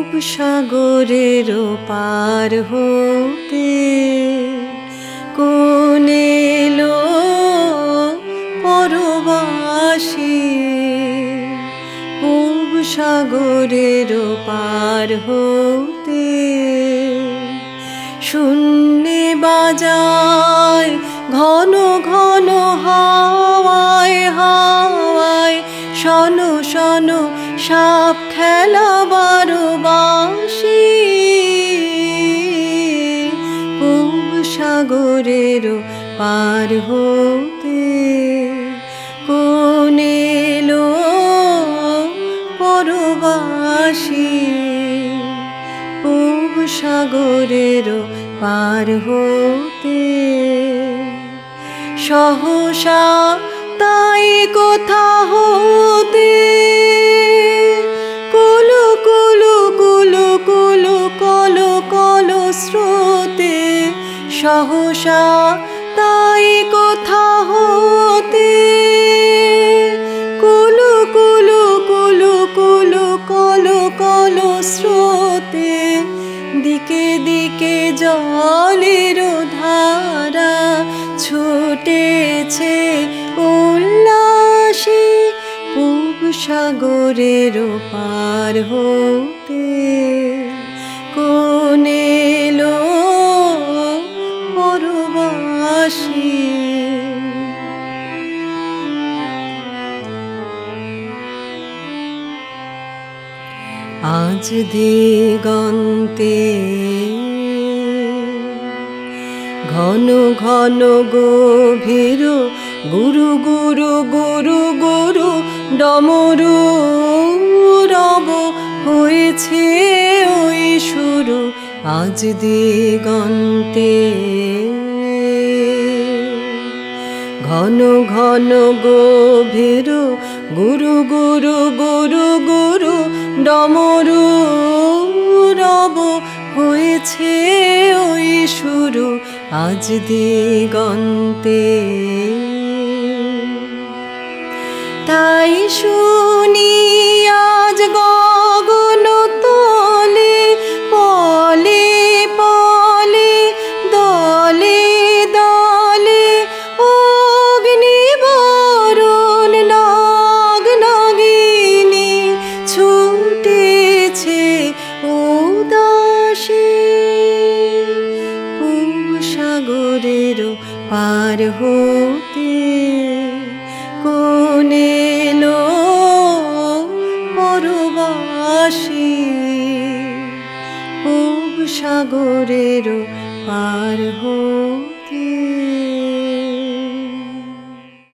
পূব সাগরের পার হতে কোন এলো পরবাসী? পূব সাগরের পার হতে শূন্যে বাজায় ঘন ঘন হাওয়ায় হাওয়ায় শন শন সাপ খেলা বারো বাঁশি। পূব সাগরের পার হতে কোন এলো পরবাসী। সাগরের পার হতে সহসা তাই কোথা হতে সহসা তাই কোথা হতে। কুলু কুলু কুলু কুলু কলো কলো স্রোতে, দিকে দিকে জলের ধারা ছুটেছে উল্লাসী পূব সাগরের পার হতে। আজ দিগন্তে। ঘন ঘন গভীর, গুরু গুরু গুরু গুরু ডমরু রব হয়েছে ওই শুরু আজ দিগন্তে। ঘন ঘন গভীর, গুরু গুরু গুরু গুরু ডমরু রব হয়েছে ওই শুরু আজ দিগন্তে। তাই শুনি পার হতে কোনে লো পরবাসী পূব সাগরের পার হতে